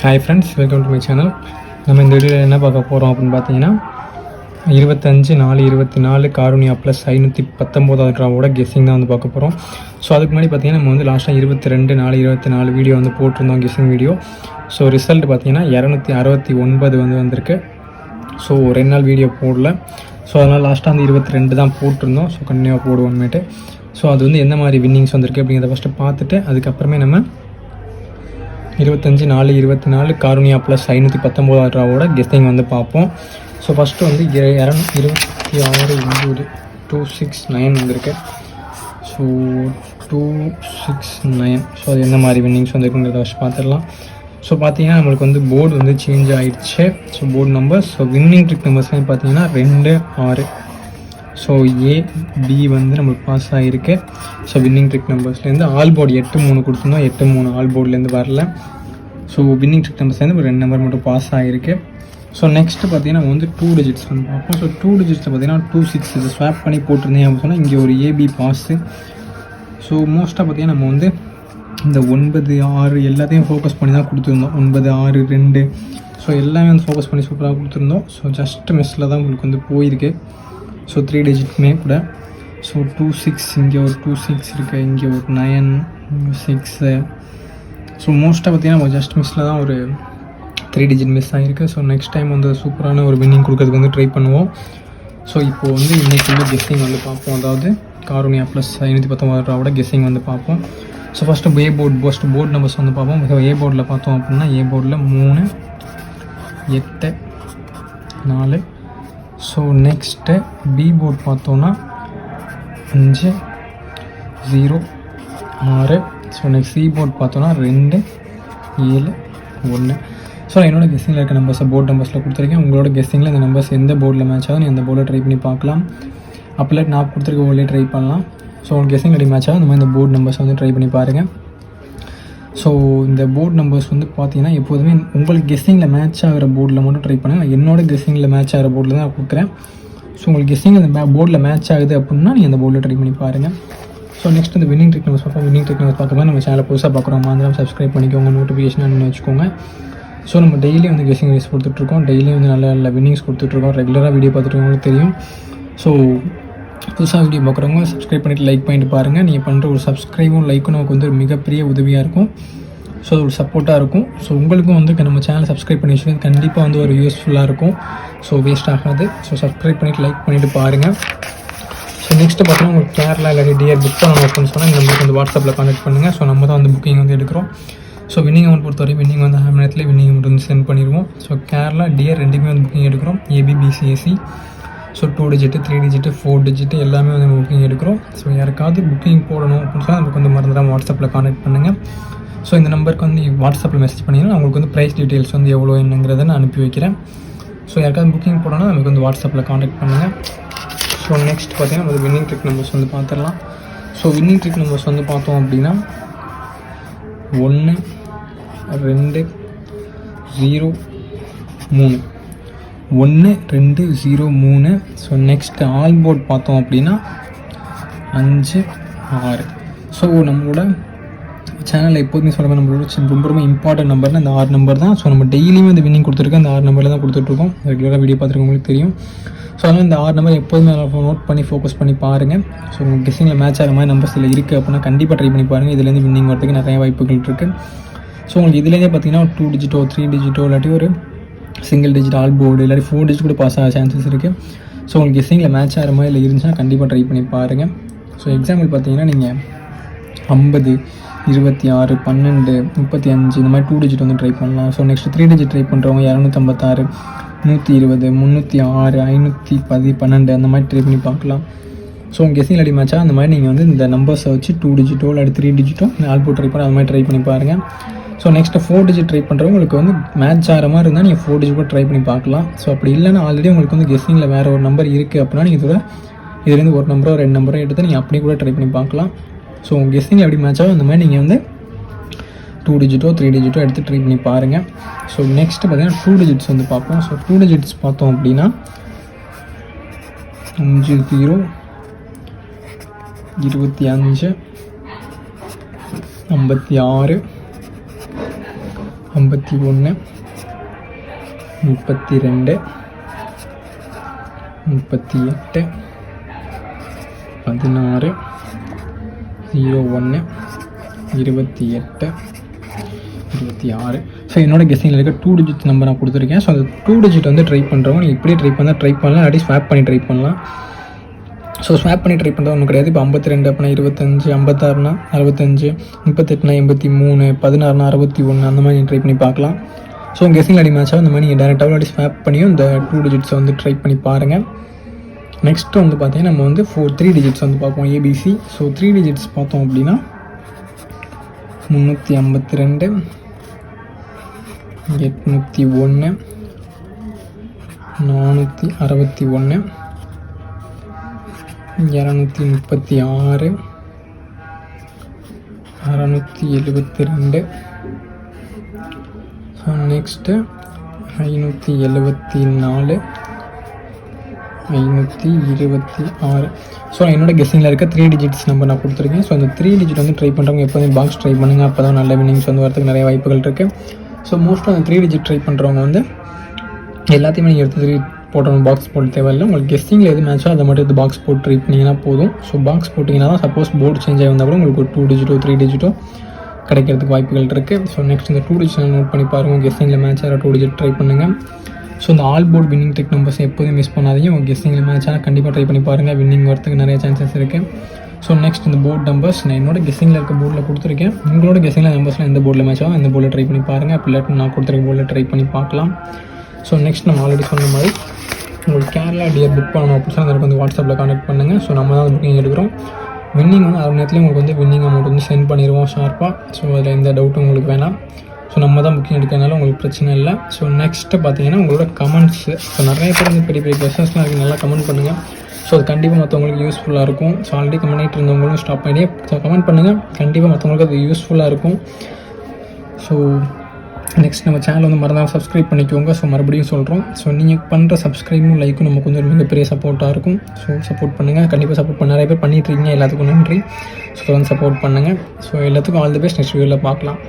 Hi friends welcome to my channel நம்ம இந்த வீடியோவில் என்ன பார்க்க போகிறோம் அப்படின்னு பார்த்தீங்கன்னா இருபத்தஞ்சு நாலு இருபத்தி நாலு காரூனியா ப்ளஸ் ஐநூற்றி பத்தொம்போதாவது ட்ராவோட கெஸ்ஸிங் தான் வந்து பார்க்க போகிறோம் ஸோ அதுக்கு முன்னாடி பார்த்தீங்கன்னா நம்ம வந்து லாஸ்ட்டாக இருபத்தி ரெண்டு நாலு இருபத்தி நாலு வீடியோ வந்து போட்டிருந்தோம் கெஸ்ஸிங் வீடியோ ஸோ ரிசல்ட் பார்த்தீங்கன்னா இரநூத்தி அறுபத்தி ஒன்பது வந்து வந்திருக்கு. ஸோ ரெண்டு நாள் வீடியோ போடல. ஸோ அதனால் லாஸ்ட்டாக வந்து இருபத்தி ரெண்டு தான் போட்டிருந்தோம். ஸோ கண்டினியூவாக போடுவோம்னுட்டு. ஸோ அது வந்து எந்த மாதிரி வின்னிங்ஸ் வந்திருக்கு அப்படிங்கிறத ஃபஸ்ட்டு பார்த்துட்டு அதுக்கப்புறமே நம்ம இருபத்தஞ்சி நாலு இருபத்தி நாலு காருணியா ப்ளஸ் ஐநூற்றி பத்தொம்போதாவது ரூபாவோட கெஸ்டிங் வந்து பார்ப்போம். ஸோ ஃபஸ்ட்டு வந்து இர- இரநூ இருபத்தி ஆறு ஒம்பது டூ சிக்ஸ் நைன் வந்திருக்கு. So two six nine so அது எந்த மாதிரி வின்னிங்ஸ் வந்திருக்குங்கிறத வச்சு பார்த்துடலாம். ஸோ பார்த்தீங்கன்னா நம்மளுக்கு வந்து போர்டு வந்து சேஞ்ச் ஆகிடுச்சு so board number so winning trick நம்பர்ஸ்லாம் பார்த்தீங்கன்னா ரெண்டு ஆறு. ஸோ ஏ பி வந்து நம்மளுக்கு பாஸ் ஆகிருக்கு ஸோ வின்னிங் ட்ரிக் நம்பர்ஸ்லேருந்து ஆல் போர்டு எட்டு மூணு கொடுத்துருந்தோம். எட்டு மூணு ஆல் போர்ட்லேருந்து வரல. ஸோ வின்னிங் ட்ரிக் நம்பர்ஸ்லேருந்து ஒரு ரெண்டு நம்பர் மட்டும் பாஸ் ஆகிருக்கு ஸோ நெக்ஸ்ட்டு பார்த்தீங்கன்னா நம்ம வந்து டூ டிஜிட்ஸ் வந்து பார்ப்போம். ஸோ டூ டிஜிட்ஸில் பார்த்தீங்கன்னா டூ சிக்ஸ் இது ஸ்வாப் பண்ணி போட்டிருந்தேன் அப்படின்னு சொன்னால் இங்கே ஒரு ஏபி பாஸு ஸோ மோஸ்ட்டாக பார்த்தீங்கன்னா நம்ம வந்து இந்த ஒன்பது ஆறு எல்லாத்தையும் ஃபோக்கஸ் பண்ணி தான் கொடுத்துருந்தோம். ஒன்பது ஆறு ரெண்டு. ஸோ எல்லாமே வந்து ஃபோக்கஸ் பண்ணி சூப்பராக கொடுத்துருந்தோம். ஸோ ஜஸ்ட் மிஸ்ஸில் தான் உங்களுக்கு வந்து போயிருக்கு. ஸோ த்ரீ டிஜிட்மே கூட. ஸோ டூ சிக்ஸ் இங்கே ஒரு டூ சிக்ஸ் இருக்குது இங்கே ஒரு நயன் சிக்ஸு ஸோ மோஸ்ட்டாக பார்த்தீங்கன்னா ஜஸ்ட் மிஸ்ஸில் தான் ஒரு த்ரீ டிஜிட் மிஸ் ஆகிருக்கு ஸோ நெக்ஸ்ட் டைம் வந்து சூப்பரான ஒரு வின்னிங் கொடுக்கறதுக்கு வந்து ட்ரை பண்ணுவோம். ஸோ இப்போது வந்து இன்றைக்கி வந்து கெஸ்ஸிங் வந்து பார்ப்போம். அதாவது காரோனியா ப்ளஸ் ஐநூற்றி பத்தொம்பது ரூபாவோட கெஸ்ஸிங் வந்து பார்ப்போம். So first A board first board numbers வந்து பார்ப்போம். ஸோ ஏ போர்டில் பார்த்தோம் அப்படின்னா ஏ போர்டில் மூணு எட்டு நாலு ஸோ நெக்ஸ்ட்டு பி போர்ட் பார்த்தோன்னா அஞ்சு ஜீரோ ஆறு. ஸோ நெக்ஸ்ட் சி போர்ட் பார்த்தோன்னா ரெண்டு ஏழு ஒன்று. ஸோ என்னோட கெஸ்ஸிங்கில் இருக்க நம்பர்ஸை போர்ட் நம்பர்ஸில் கொடுத்துருக்கேன். உங்களோட கெஸ்ஸிங்கில் இந்த நம்பர்ஸ் எந்த போர்டில் மேட்ச் ஆகும் நீ அந்த போர்டில் ட்ரை பண்ணி பார்க்கலாம். அப்போல்லாம் நான் கொடுத்துருக்க போர்டில் ட்ரை பண்ணலாம். ஸோ உங்களுக்கு கெஸ்ஸிங் ரெடி மேட்ச் ஆகும் இந்த மாதிரி இந்த போர்ட் நம்பர்ஸ் வந்து ட்ரை பண்ணி பாருங்கள் ஸோ இந்த போர்டு நம்பர்ஸ் வந்து பார்த்தீங்கன்னா எப்போதுமே உங்களுக்கு கெஸ்ஸிங்கில் மேட்ச் ஆகிற போர்டில் மட்டும் ட்ரை பண்ணுங்கள் என்னோட கெஸ்ஸிங்கில் மேட்ச் ஆகிற போர்டில் தான் நான் கொடுக்குறேன். ஸோ உங்களுக்கு கெஸ்ஸிங் அந்த போர்டில் மேட்ச் ஆகுது அப்படின்னா நீங்கள் அந்த போர்டில் ட்ரை பண்ணி பாருங்கள் ஸோ நெக்ஸ்ட் இந்த வின்னிங் ட்ரிக் நம்பர்ஸ் பார்ப்போம். வின்னிங் ட்ரிக் நம்பர்ஸ் பார்க்கும்போது நம்ம சேனலை புதுசாக பார்க்குறோம். மாதிரி சப்ஸ்கிரைப் பண்ணிக்கோங்க. நோட்டிஃபிகேஷன் பண்ணி வச்சுக்கோங்க. ஸோ நம்ம டெய்லி வந்து கெஸ்ஸிங் ரேஸ் கொடுத்துட்ருக்கோம் டெய்லியும் வந்து நல்ல நல்ல வின்னிங்ஸ் கொடுத்துட்ருக்கோம் ரெகுலராக வீடியோ பார்த்துட்டு தெரியும். ஸோ புதுசாக வீடியோ பார்க்குறவங்க சப்ஸ்கிரைப் பண்ணிவிட்டு லைக் பண்ணிட்டு பாருங்கள் நீங்கள் பண்ணுற ஒரு சப்ஸ்கிரைபும் லைக்கும் நமக்கு வந்து ஒரு மிகப்பெரிய உதவியாக இருக்கும். ஸோ அது ஒரு சப்போர்ட்டாக இருக்கும். ஸோ உங்களுக்கும் வந்து நம்ம சேனல் சப்ஸ்கிரைப் பண்ணி வச்சுருக்கோம் கண்டிப்பாக வந்து ஒரு யூஸ்ஃபுல்லாக இருக்கும். ஸோ வேஸ்ட் ஆகாது. ஸோ சப்ஸ்கிரைப் பண்ணிவிட்டு லைக் பண்ணிவிட்டு பாருங்கள் ஸோ நெக்ஸ்ட்டு பார்த்தீங்கன்னா உங்களுக்கு கேரளா இல்லாட்டி டிஆர் புக் பண்ணணும் அப்படின்னு சொன்னால் நம்மளுக்கு வந்து வாட்ஸ்அப்பில் கான்டாக்ட் பண்ணுங்கள் ஸோ நம்ம தான் வந்து புக்கிங் வந்து எடுக்கிறோம். ஸோ வின்னிங் அமௌண்ட் பொறுத்தவரை வின்னிங் வந்து அரை நேரத்தில் வின்னிங் அமௌண்ட் வந்து சென்ட் பண்ணிடுவோம். ஸோ கேரளா டிஆர் ரெண்டுக்குமே வந்து புக்கிங் எடுக்கிறோம். ABBCSC so two digit three digit four digit எல்லாமே வந்து நம்ம புக்கிங் எடுக்கிறோம். ஸோ யாருக்காவது புக்கிங் போடணும் அப்படின்னு சொன்னால் நமக்கு வந்து மறந்துடாமல் வாட்ஸ்அப்பில் கான்டாக்ட் பண்ணுங்கள் ஸோ இந்த நம்பருக்கு வந்து வாட்ஸ்அப்பில் மெசேஜ் பண்ணிங்கன்னா உங்களுக்கு வந்து ப்ரைஸ் டீட்டெயில்ஸ் வந்து எவ்வளோ என்னங்கிறத நான் அனுப்பி வைக்கிறேன். ஸோ யாருக்காவது புக்கிங் போடணும்னா நமக்கு வந்து வாட்ஸ்அப்பில் காண்டாக்ட் பண்ணுங்கள் ஸோ நெக்ஸ்ட் பார்த்தீங்கன்னா நம்ம வின்னிங் ட்ரிக் நம்பர்ஸ் வந்து பார்த்துடலாம். ஸோ வின்னிங் ட்ரிக் நம்பர்ஸ் வந்து பார்த்தோம் அப்படின்னா ஒன்று ரெண்டு ஜீரோ மூணு. ஒன்று ரெண்டு ஜீரோ மூணு. ஸோ நெக்ஸ்ட்டு ஆல் போர்ட் பார்த்தோம் அப்படின்னா அஞ்சு ஆறு. ஸோ நம்மளோட சேனலில் எப்போதுமே சொல்ல நம்மளோட ரொம்ப ரொம்ப இம்பார்ட்டன்ட் நம்பர்னா இந்த ஆறு நம்பர் தான். ஸோ நம்ம டெய்லியுமே இந்த வின்னிங் கொடுத்துருக்கோம் அந்த ஆறு நம்பரில் தான் கொடுத்துட்ருக்கோம். ரெகுலராக வீடியோ பார்த்துருக்கவங்களுக்கு தெரியும். ஸோ அதனால் இந்த ஆறு நம்பர் எப்போதுமே நோட் பண்ணி ஃபோக்கஸ் பண்ணி பாருங்கள் ஸோ உங்கள் கெஸ்ஸிங்கில் மேட்ச் ஆகிற மாதிரி நம்பர்ஸ் இதில் இருக்குது அப்படின்னா கண்டிப்பாக ட்ரை பண்ணி பாருங்கள் இதுலேருந்து வின்னிங் வரதுக்கு நிறைய வாய்ப்புகள் இருக்குது ஸோ உங்களுக்கு இதுலேருந்தே பார்த்தீங்கன்னா டூ டிஜிட்டோ த்ரீ டிஜிட்டோ இல்லாட்டி ஒரு சிங்கிள் டிஜிட் ஆல் போர்டு இல்லாட்டி ஃபோர் டிஜிட் கூட பாஸ் ஆக சான்சஸ் இருக்குது ஸோ உங்களுக்கு கெஸ்ஸிங்கில் மேட்ச் ஆகிற மாதிரி இல்லை இருந்துச்சுன்னா கண்டிப்பாக ட்ரை பண்ணி பாருங்கள் ஸோ எக்ஸாம்பிள் பார்த்தீங்கன்னா நீங்கள் ஐம்பது இருபத்தி ஆறு பன்னெண்டு முப்பத்தி அஞ்சு இந்த மாதிரி டூ டிஜிட் வந்து ட்ரை பண்ணலாம். So next three digit try பண்ணுறவங்க இரநூத்தம்பத்தாறு நூற்றி இருபது முந்நூற்றி ஆறு ஐநூற்றி பதி பன்னெண்டு அந்த மாதிரி ட்ரை பண்ணி பார்க்கலாம். ஸோ உங்கள் கெஸிங் அடி மேட்சா அந்த மாதிரி நீங்கள் வந்து இந்த நம்பர்ஸை வச்சு டூ டிஜிட்டோ இல்லாட்டி த்ரீ டிஜிட்டோ ஆல்போ ட்ரை பண்ணி அது மாதிரி ட்ரை பண்ணி பாருங்கள் so next four digit try பண்ணுறவங்களுக்கு வந்து மேட்ச் ஆகிற மாதிரி இருந்தால் நீங்கள் ஃபோர் டிஜிட் கூட ட்ரை பண்ணி பார்க்கலாம். ஸோ அப்படி இல்லைன்னா ஆல்ரெடி உங்களுக்கு வந்து கெஸ்ஸிங்கில் வேறு ஒரு நம்பர் இருக்குது அப்படின்னா நீங்கள் இதோட இதுலேருந்து ஒரு நம்பரோ ரெண்டு நம்பரோ எடுத்து நீங்கள் அப்படி கூட ட்ரை பண்ணி பார்க்கலாம். ஸோ உங்கள் கெஸ்ஸிங் எப்படி மேட்ச் ஆகும் அந்த மாதிரி நீங்கள் வந்து டூ டிஜிட்டோ த்ரீ டிஜிட்டோ எடுத்து ட்ரை பண்ணி பாருங்கள் ஸோ நெக்ஸ்ட்டு பார்த்தீங்கன்னா டூ டிஜிட்ஸ் வந்து பார்ப்போம். ஸோ டூ டிஜிட்ஸ் பார்த்தோம் அப்படின்னா அஞ்சு ஜீரோ இருபத்தி அஞ்சு ஐம்பத்தி ஆறு ஐம்பத்தி ஒன்று முப்பத்தி ரெண்டு முப்பத்தி எட்டு பதினாறு ஜீரோ ஒன்று இருபத்தி எட்டு இருபத்தி ஆறு. ஸோ என்னோட கெஸ்டிங்கில் இருக்க டூ டிஜிட் நம்பர் நான் கொடுத்துருக்கேன். ஸோ அந்த டூ டிஜிட் வந்து ட்ரை பண்ணுறவங்க நீங்கள் இப்படியே ட்ரை பண்ணால் ட்ரை பண்ணலாம் இல்லாட்டி ஸ்வாப் பண்ணி ட்ரை பண்ணலாம். ஸோ ஸ்வாப் பண்ணி ட்ரை பண்ணுறது ஒன்றும் கிடையாது. இப்போ ஐம்பத்தி ரெண்டு அப்படின்னா இருபத்தஞ்சு ஐம்பத்தாறுனா அறுபத்தஞ்சு முப்பத்தெட்டுனா எண்பத்தி மூணு பதினாறுனா அறுபத்தி ஒன்று அந்த மாதிரி ட்ரை பண்ணி பார்க்கலாம். ஸோ கெஸிங் அடி மேட்சாக அந்த மாதிரி நீங்கள் டேரெக்டாக அடி ஸ்வாப் பண்ணியும் இந்த டூ டிஜிட்ஸை வந்து ட்ரை பண்ணி பாருங்கள் நெக்ஸ்ட் வந்து பார்த்தீங்கன்னா நம்ம வந்து ஃபோர் த்ரீ டிஜிட்ஸ் வந்து பார்ப்போம். ஏபிசி ஸோ த்ரீ டிஜிட்ஸ் பார்த்தோம் அப்படின்னா முந்நூற்றி ஐம்பத்தி ரெண்டு எட்நூற்றி ஒன்று நானூற்றி அறுபத்தி ஒன்று இரநூத்தி முப்பத்தி ஆறு அறநூற்றி எழுபத்தி ரெண்டு. ஸோ நெக்ஸ்ட்டு ஐநூற்றி எழுபத்தி நாலு ஐநூற்றி இருபத்தி ஆறு. ஸோ என்னோட கெஸ்ஸிங்கில் இருக்க த்ரீ டிஜிட்ஸ் நம்பர் நான் கொடுத்துருக்கேன். ஸோ அந்த த்ரீ டிஜிட் வந்து ட்ரை பண்ணுறவங்க எப்போதும் பாக்ஸ் ட்ரை பண்ணுங்கள் அப்போ தான் நல்ல வின்னிங்ஸ் வந்து வரதுக்கு நிறைய வாய்ப்புகள் இருக்குது ஸோ மோஸ்ட்டாக அந்த த்ரீ டிஜிட் ட்ரை பண்ணுறவங்க வந்து எல்லாத்தையுமே நீங்கள் எடுத்து த்ரீ போட்டணும் பாக்ஸ் போட தேவையில்லை. உங்களுக்கு கெஸ்டிங்கில் எது மேட்சோ அதை மட்டும் இது பாக்ஸ் போட்டு ட்ரை பண்ணிங்கன்னா போதும். ஸோ பாக்ஸ் போட்டிங்கன்னா தான் சப்போஸ் போர்டு சேஞ்ச் ஆகி வந்தால் கூட உங்களுக்கு ஒரு டூ டிஜிட்டோ த்ரீ டிஜிட்டோ கிடைக்கிறதுக்கு வாய்ப்புகள் இருக்குது ஸோ நெக்ஸ்ட் இந்த டூ டிஜிட் நோட் பண்ணி பாருங்கள் கெஸ்டிங்கில் மேட்ச் ஆகிற டூ டிஜிட் ட்ரை பண்ணுங்கள் ஸோ இந்த all board winning trick numbers எப்போதும் மிஸ் பண்ணாதீங்க. உங்கள் கெஸ்டிங்கில் மேட்ச் ஆனால் கண்டிப்பாக ட்ரை பண்ணி பாருங்கள் வின்னிங் வரதுக்கு நிறைய சான்சஸ் இருக்குது ஸோ நெக்ஸ்ட் இந்த போர்ட் நம்பர்ஸ் நான் என்னோட கெஸ்டிங்கில் இருக்க போர்டில் கொடுத்துருக்கேன். உங்களோட கெஸ்டிங்கில் நம்பர்ஸ்லாம் எந்த போர்டில் மேட்ச் ஆகும் இந்த போர்டில் ட்ரை பண்ணி பாருங்கள் அப்படி இல்லாட்டி நான் கொடுத்துருக்க போர்டில் ட்ரை பண்ணி பார்க்கலாம். ஸோ நெக்ஸ்ட் நம்ம ஆல்ரெடி சொன்ன மாதிரி உங்களுக்கு கேரளா டியர் புக் பண்ணணும் அப்படின்னு சொல்லி எனக்கு வந்து வாட்ஸ்அப்பில் கான்டாக்ட் பண்ணுங்கள் ஸோ நம்ம தான் புக்கிங் எடுக்கிறோம். வின்னிங் வந்து அரை நேரத்துலேயே உங்களுக்கு வந்து வின்னிங் அமௌண்ட் வந்து சென்ட் பண்ணிடுவோம் ஷார்ப்பாக ஸோ அதில் எந்த டவுட்டும் உங்களுக்கு வேணாம். ஸோ நம்ம தான் புக்கிங் எடுக்கிறதுனால உங்களுக்கு பிரச்சனை இல்லை. ஸோ நெக்ஸ்ட்டு பார்த்தீங்கன்னா உங்களோட கமெண்ட்ஸு ஸோ நிறைய பேர் வந்து பெரிய பெரிய கொஸ்டின்ஸ்லாம் இருக்குது நல்லா கமெண்ட் பண்ணுங்கள் ஸோ அது கண்டிப்பாக மற்றவங்களுக்கு யூஸ்ஃபுல்லாக இருக்கும். ஸோ ஆல்ரெடி கமெண்ட் பண்ணிட்டு இருந்தவங்களும் ஸ்டாப் பண்ணி ஸோ கமெண்ட் பண்ணுங்கள் கண்டிப்பாக மற்றவங்களுக்கு அது யூஸ்ஃபுல்லாக இருக்கும். ஸோ நெக்ஸ்ட் நம்ம சேனல் வந்து மறந்தாமல் சப்ஸ்கிரைப் பண்ணிக்கோங்க. ஸோ மறுபடியும் சொல்கிறோம் ஸோ நீங்கள் பண்ணுற சப்ஸ்கிரைபும் லைக்கும் நமக்கு கொஞ்சம் மிகப்பெரிய சப்போர்ட்டாக இருக்கும். ஸோ சப்போர்ட் பண்ணுங்கள் கண்டிப்பாக சப்போர்ட் பண்ண நிறைய பேர் பண்ணிட்டு இருக்கீங்க. எல்லாத்துக்கும் நன்றி. ஸோ வந்து சப்போர்ட் பண்ணுங்கள் ஸோ எல்லாத்துக்கும் ஆல் தி பெஸ்ட் நெக்ஸ்ட் வீடியோவில் பார்க்கலாம்.